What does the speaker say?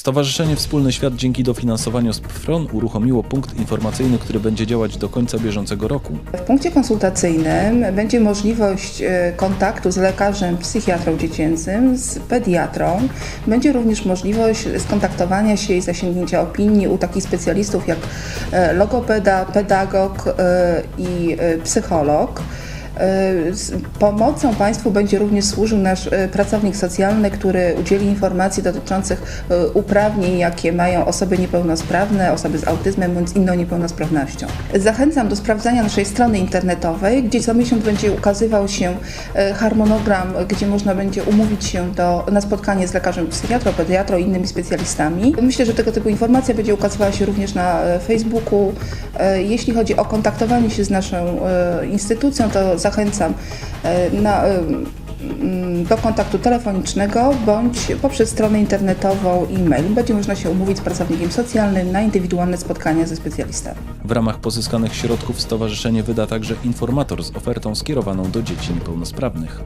Stowarzyszenie Wspólny Świat dzięki dofinansowaniu z PFRON uruchomiło punkt informacyjny, który będzie działać do końca bieżącego roku. W punkcie konsultacyjnym będzie możliwość e, kontaktu z lekarzem psychiatrą dziecięcym, z pediatrą. Będzie również możliwość skontaktowania się i zasięgnięcia opinii u takich specjalistów jak e, logopeda, pedagog e, i psycholog. E, pomocą Państwu będzie również służył nasz e, pracownik socjalny, który udzieli informacji dotyczących e, uprawnień, jakie mają osoby niepełnosprawne, osoby z autyzmem bądź inną niepełnosprawnością. Zachęcam do sprawdzania naszej strony internetowej, gdzie co miesiąc będzie ukazywał się harmonogram, gdzie można będzie umówić się do, na spotkanie z lekarzem psychiatrą, pediatrą i innymi specjalistami. Myślę, że tego typu informacja będzie ukazywała się również na Facebooku. Jeśli chodzi o kontaktowanie się z naszą instytucją, to zachęcam e, na, e, mm, do kontaktu telefonicznego bądź poprzez stronę internetową i mail. Będzie można się umówić z pracownikiem socjalnym na indywidualne spotkania ze specjalistami. W ramach pozyskanych środków stowarzyszenie wyda także informator z ofertą skierowaną do dzieci niepełnosprawnych.